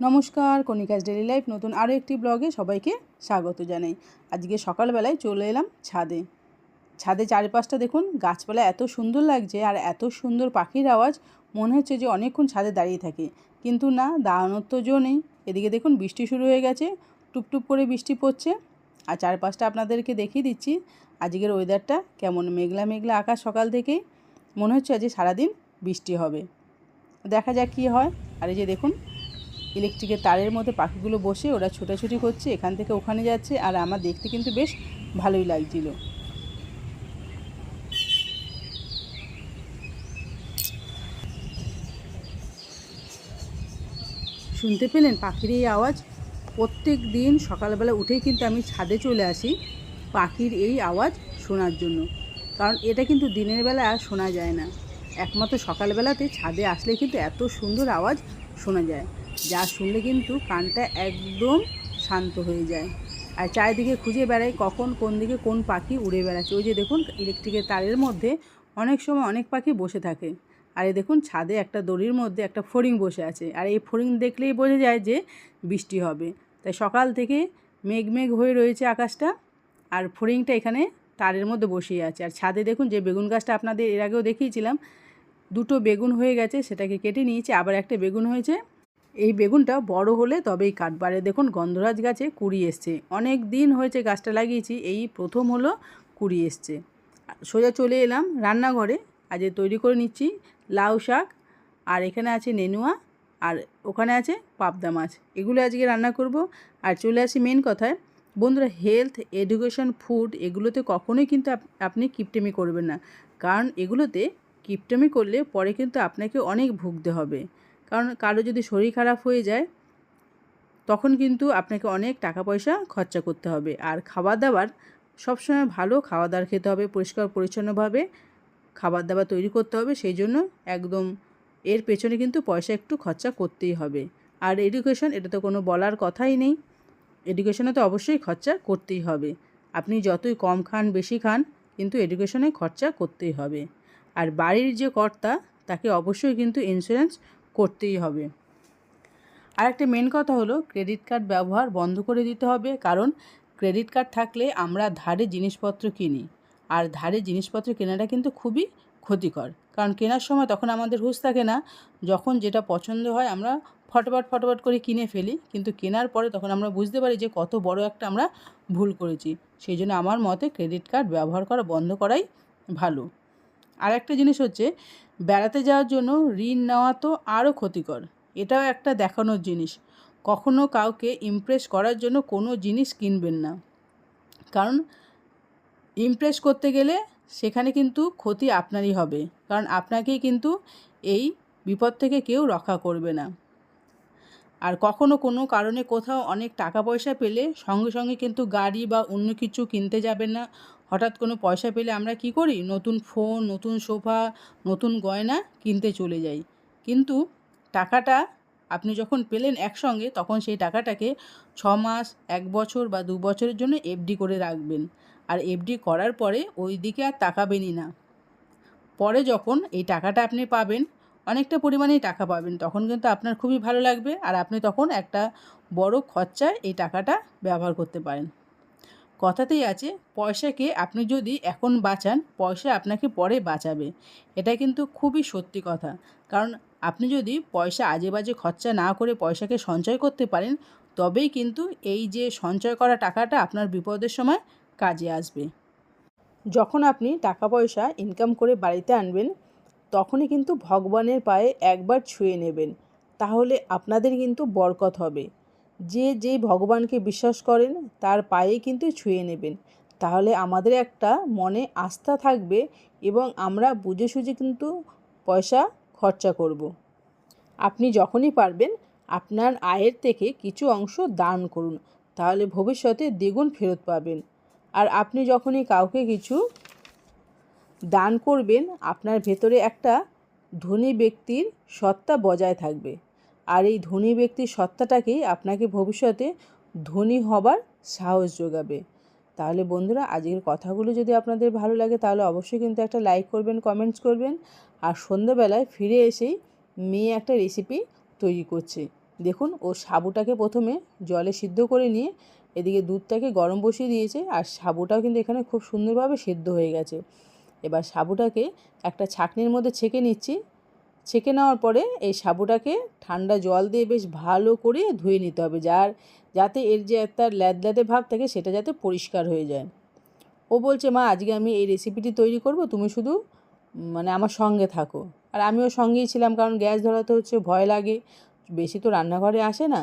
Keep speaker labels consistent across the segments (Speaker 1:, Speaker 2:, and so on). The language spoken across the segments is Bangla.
Speaker 1: নমস্কার কনিকাস ডেলি লাইফ নতুন আরও একটি ব্লগে সবাইকে স্বাগত জানাই। আজকে সকালবেলায় চলে এলাম ছাদে। ছাদে চারিপাশটা দেখুন, গাছপালা এত সুন্দর লাগছে আর এত সুন্দর পাখির আওয়াজ, মনে হচ্ছে যে অনেকক্ষণ ছাদে দাঁড়িয়ে থাকে। কিন্তু না, দাঁড়ানোর তো জো নেই। এদিকে দেখুন, বৃষ্টি শুরু হয়ে গেছে, টুপটুপ করে বৃষ্টি পড়ছে। আর চারপাশটা আপনাদেরকে দেখিয়ে দিচ্ছি, আজকের ওয়েদারটা কেমন মেঘলা মেঘলা আকাশ সকাল থেকেই। মনে হচ্ছে আজ সারাদিন বৃষ্টি হবে। দেখা যাক কী হয়। আর এই যে দেখুন ইলেকট্রিকের তারের মধ্যে পাখিগুলো বসে ওরা ছোটাছুটি করছে, এখান থেকে ওখানে যাচ্ছে আর আমার দেখতে কিন্তু বেশ ভালোই লাগছিল। শুনতে পেলেন পাখির এই আওয়াজ? প্রত্যেক দিন সকালবেলা উঠেই কিন্তু আমি ছাদে চলে আসি পাখির এই আওয়াজ শোনার জন্য। কারণ এটা কিন্তু দিনের বেলা আর শোনা যায় না। একমাত্র সকালবেলাতে ছাদে আসলে কিন্তু এত সুন্দর আওয়াজ শোনা যায়। যা শুনলে কিন্তু কানটা একদম শান্ত হয়ে যায়। আর চারিদিকে খুঁজে বেড়াই কখন কোন দিকে কোন পাখি উড়ে বেড়াচ্ছে। ওই যে দেখুন ইলেকট্রিকের তারের মধ্যে অনেক সময় অনেক পাখি বসে থাকে। আর এই দেখুন, ছাদে একটা দড়ির মধ্যে একটা ফড়িং বসে আছে। আর এই ফড়িং দেখলেই বোঝা যায় যে বৃষ্টি হবে। তাই সকাল থেকে মেঘ মেঘ হয়ে রয়েছে আকাশটা, আর ফড়িংটা এখানে তারের মধ্যে বসিয়ে আছে। আর ছাদে দেখুন, যে বেগুন গাছটা আপনাদের এর আগেও দেখিয়েছিলাম, দুটো বেগুন হয়ে গেছে, সেটাকে কেটে নিয়েছে, আবার একটা বেগুন হয়েছে। এই বেগুনটা বড় হলে তবেই কাটবারে। দেখুন, গন্ধরাজ গাছে কুড়ি এসছে। অনেক দিন হয়েছে গাছটা লাগিয়েছি, এই প্রথম হলো কুড়ি এসছে। সোজা চলে এলাম রান্নাঘরে। আজ তৈরি করে নিচ্ছি লাউ শাক, আর এখানে আছে নেনুয়া, আর ওখানে আছে পাবদা মাছ। এগুলো আজকে রান্না করব। আর চলে আসি মেন কথায়। বন্ধুরা হেলথ এডুকেশন ফুড এগুলোতে কখনোই কিন্তু আপনি কিপটেমি করবেন না। কারণ এগুলোতে কিপটেমি করলে পরে কিন্তু আপনাকে অনেক ভুগতে হবে। কারণ কারও যদি শরীর খারাপ হয়ে যায়, তখন কিন্তু আপনাকে অনেক টাকা পয়সা খরচা করতে হবে। আর খাবার দাবার সবসময় ভালো খাওয়া দাওয়ার খেতে হবে, পরিষ্কার, পরিচ্ছন্নভাবে খাবার দাবার তৈরি করতে হবে, সেই জন্য একদম এর পেছনে কিন্তু পয়সা একটু খরচা করতেই হবে। আর এডুকেশন এটা তো কোনো বলার কথাই নেই। এডুকেশনে তো অবশ্যই খরচা করতেই হবে। আপনি যতই কম খান, বেশি খান, কিন্তু এডুকেশনে খরচা করতেই হবে। আর বাড়ির যে কর্তা, তাকে অবশ্যই কিন্তু ইন্স্যুরেন্স করতেই হবে। আর একটা মেন কথা হলো ক্রেডিট কার্ড ব্যবহার বন্ধ করে দিতে হবে, কারণ ক্রেডিট কার্ড থাকলে আমরা ধারে জিনিসপত্র কিনি। আর ধারে জিনিসপত্র কেনাটা কিন্তু খুবই ক্ষতিকর। কারণ কেনার সময় তখন আমাদের হুঁশ থাকে না, যখন যেটা পছন্দ হয় আমরা ফটোফট ফটোফট করে কিনে ফেলি, কিন্তু কেনার পরে তখন আমরা বুঝতে পারি যে কত বড় একটা আমরা ভুল করেছি। সেই জন্য আমার মতে ক্রেডিট কার্ড ব্যবহার করা বন্ধ করাই ভালো। আর একটা জিনিস হচ্ছে বেড়াতে যাওয়ার জন্য ঋণ নেওয়া তো আরও ক্ষতিকর। এটাও একটা দেখানোর জিনিস। কখনো কাউকে ইমপ্রেস করার জন্য কোনো জিনিস কিনবেন না। কারণ ইমপ্রেস করতে গেলে সেখানে কিন্তু ক্ষতি আপনারই হবে। কারণ আপনাকেই কিন্তু এই বিপদ থেকে কেউ রক্ষা করবে না। আর কখনো কোনো কারণে কোথাও অনেক টাকা পয়সা পেলে সঙ্গে সঙ্গে কিন্তু গাড়ি বা অন্য কিছু কিনতে যাবেন না। হঠাৎ কোনো পয়সা পেলে আমরা কি করি? নতুন ফোন নতুন সোফা নতুন গয়না কিনতে চলে যাই। কিন্তু টাকাটা আপনি যখন পেলেন একসঙ্গে, তখন সেই টাকাটাকে ছ মাস, এক বছর বা দু বছরের জন্য এফডি করে রাখবেন। আর এফডি করার পরে ওই দিকে আর তাকাবেনই না। পরে যখন এই টাকাটা আপনি পাবেন, অনেকটা পরিমাণেই টাকা পাবেন, তখন কিন্তু আপনার খুবই ভালো লাগবে। আর আপনি তখন একটা বড় খরচায় এই টাকাটা ব্যবহার করতে পারেন। কথাতেই আছে, পয়সাকে আপনি যদি এখন বাঁচান, পয়সা আপনাকে পরে বাঁচাবে। এটা কিন্তু খুবই সত্যি কথা। কারণ আপনি যদি পয়সা আজে বাজে খরচা না করে পয়সাকে সঞ্চয় করতে পারেন, তবেই কিন্তু এই যে সঞ্চয় করা টাকাটা আপনার বিপদের সময় কাজে আসবে। যখন আপনি টাকা পয়সা ইনকাম করে বাড়িতে আনবেন, তখনই কিন্তু ভগবানের পায়ে একবার ছুঁয়ে নেবেন। তাহলে আপনাদের কিন্তু বরকত হবে। যে যেই ভগবানকে বিশ্বাস করেন, তার পায়ে কিন্তু ছুঁয়ে নেবেন। তাহলে আমাদের একটা মনে আস্থা থাকবে এবং আমরা বুঝে সুঝে কিন্তু পয়সা খরচা করব। আপনি যখনই পারবেন, আপনার আয়ের থেকে কিছু অংশ দান করুন, তাহলে ভবিষ্যতে দ্বিগুণ ফেরত পাবেন। আর আপনি যখনই কাউকে কিছু দান করবেন, আপনার ভেতরে একটা ধনী ব্যক্তির সত্তা বজায় থাকবে। আর এই ধনী ব্যক্তির সত্তাটাকেই আপনাকে ভবিষ্যতে ধনী হবার সাহস যোগাবে। তাহলে বন্ধুরা, আজকের কথাগুলো যদি আপনাদের ভালো লাগে, তাহলে অবশ্যই কিন্তু একটা লাইক করবেন কমেন্টস করবেন। আর সন্ধ্যাবেলায় ফিরে এসেই মেয়ে একটা রেসিপি তৈরি করছে। দেখুন, ও সাবুটাকে প্রথমে জলে সিদ্ধ করে নিয়ে এদিকে দুধটাকে গরম বসিয়ে দিয়েছে আর সাবুটাও কিন্তু এখানে খুব সুন্দরভাবে সেদ্ধ হয়ে গেছে। এবার সাবুটাকে একটা ছাকনির মধ্যে ছেঁকে নিচ্ছি। ছেঁকে নেওয়ার পরে এই সাবুটাকে ঠান্ডা জল দিয়ে বেশ ভালো করে ধুয়ে নিতে হবে, যার, যাতে এর যে একটা ল্যাদল্যাদে ভাব থাকে সেটা যাতে পরিষ্কার হয়ে যায়। ও বলছে, মা, আজকে আমি এই রেসিপিটি তৈরি করব, তুমি শুধু মানে আমার সঙ্গে থাকো। আর আমিও সঙ্গেই ছিলাম, কারণ গ্যাস ধরাতে হচ্ছে ভয় লাগে, বেশি তো রান্নাঘরে আসে না।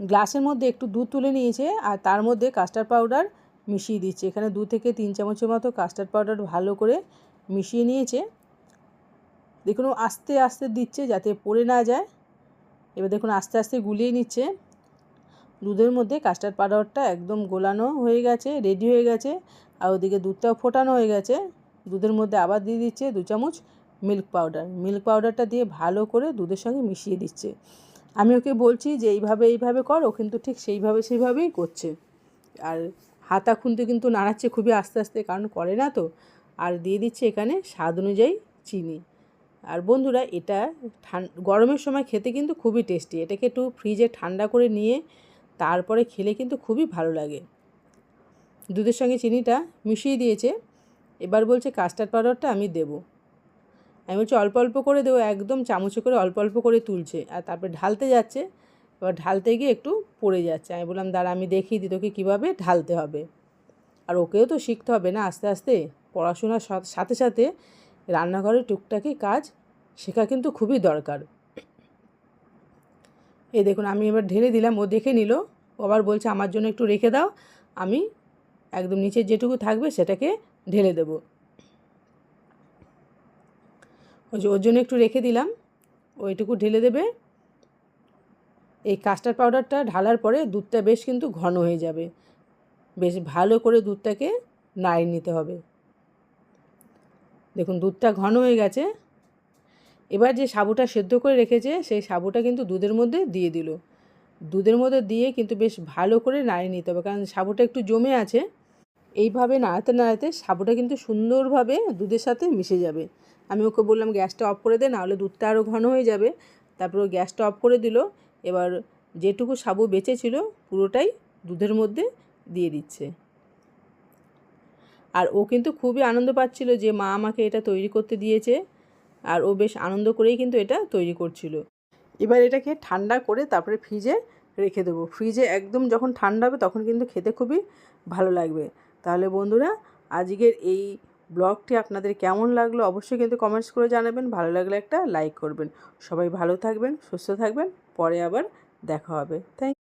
Speaker 1: গ্লাসের মধ্যে একটু দুধ তুলে নিয়েছে, আর তার মধ্যে কাস্টার্ড পাউডার মিশিয়ে দিচ্ছে। এখানে দু থেকে তিন চামচের মতো কাস্টার্ড পাউডার ভালো করে মিশিয়ে নিয়েছে। দেখুন আস্তে আস্তে দিচ্ছে যাতে পড়ে না যায়। এবার দেখুন আস্তে আস্তে গুলিয়ে নিচ্ছে। দুধের মধ্যে কাস্টার্ড পাউডারটা একদম গোলানো হয়ে গেছে রেডি হয়ে গেছে। আর ওদিকে দুধটাও ফোটানো হয়ে গেছে। দুধের মধ্যে আবার দিয়ে দিচ্ছে দু চামচ মিল্ক পাউডার মিল্ক পাউডারটা দিয়ে ভালো করে দুধের সঙ্গে মিশিয়ে দিচ্ছে। আমি ওকে বলছি যে, এইভাবে এইভাবে কর কিন্তু ঠিক সেইভাবে, সেইভাবেই করছে। আর হাতা খুনতে কিন্তু নাড়াচ্ছে খুবই আস্তে আস্তে, কারণ করে না তো। আর দিয়ে দিচ্ছে এখানে স্বাদ অনুযায়ী চিনি। আর বন্ধুরা, এটা গরমের সময় খেতে কিন্তু খুবই টেস্টি এটাকে একটু ফ্রিজে ঠান্ডা করে নিয়ে তারপরে খেলে কিন্তু খুবই ভালো লাগে। দুধের সঙ্গে চিনিটা মিশিয়ে দিয়েছে। এবার বলছে কাস্টার্ড পাউডারটা আমি দেবো। আমি বলছি অল্প অল্প করে দেবো, একদম চামচে করে অল্প অল্প করে তুলছে। আর তারপরে ঢালতে যাচ্ছে। এবার ঢালতে গিয়ে একটু পড়ে যাচ্ছে। আমি বললাম, দাঁড়া, আমি দেখিয়ে দিই তোকে কীভাবে ঢালতে হবে। আর ওকেও তো শিখতে হবে না, আস্তে আস্তে। পড়াশোনার সাথে সাথে রান্নাঘরের টুকটাকি কাজ, শেখা কিন্তু খুবই দরকার। এই দেখুন, আমি এবার ঢেলে দিলাম, ও দেখে নিল। ও আবার বলছে, আমার জন্য একটু রেখে দাও, আমি একদম নিচের যেটুকু থাকবে সেটাকে ঢেলে দেব। ওই যে ওর জন্য একটু রেখে দিলাম ওইটুকু ঢেলে দেবে। এই কাস্টার্ড পাউডারটা ঢালার পরে দুধটা বেশ কিন্তু ঘন হয়ে যাবে। বেশ ভালো করে দুধটাকে নাড়িয়ে নিতে হবে। দেখুন, দুধটা ঘন হয়ে গেছে। এবার যে সাবুটা সেদ্ধ করে রেখেছে, সেই সাবুটা কিন্তু দুধের মধ্যে দিয়ে দিল। দুধের মধ্যে দিয়ে কিন্তু বেশ ভালো করে নাড়িয়ে নিতে হবে, কারণ সাবুটা একটু জমে আছে। এইভাবে নাড়াতে নাড়াতে সাবুটা কিন্তু সুন্দরভাবে দুধের সাথে মিশে যাবে। আমি ওকে বললাম, গ্যাসটা অফ করে দে, নাহলে দুধটা আরও ঘন হয়ে যাবে। তারপর গ্যাসটা অফ করে দিল। এবার যেটুকু সাবু বেঁচে ছিল পুরোটাই দুধের মধ্যে দিয়ে দিচ্ছে। আর ও কিন্তু খুবই আনন্দ পাচ্ছিল যে মা আমাকে এটা তৈরি করতে দিয়েছে। আর ও বেশ আনন্দ করেই কিন্তু এটা তৈরি করছিল। এবার এটাকে ঠান্ডা করে তারপরে ফ্রিজে রেখে দেবো। ফ্রিজে একদম যখন ঠান্ডা হবে তখন কিন্তু খেতে খুবই ভালো লাগবে। তাহলে বন্ধুরা, আজকের এই ব্লগটি আপনাদের কেমন লাগল অবশ্যই কিন্তু কমেন্টস করে জানাবেন। ভালো লাগলে একটা লাইক করবেন। সবাই ভালো থাকবেন, সুস্থ থাকবেন। পরে আবার দেখা হবে। থ্যাংক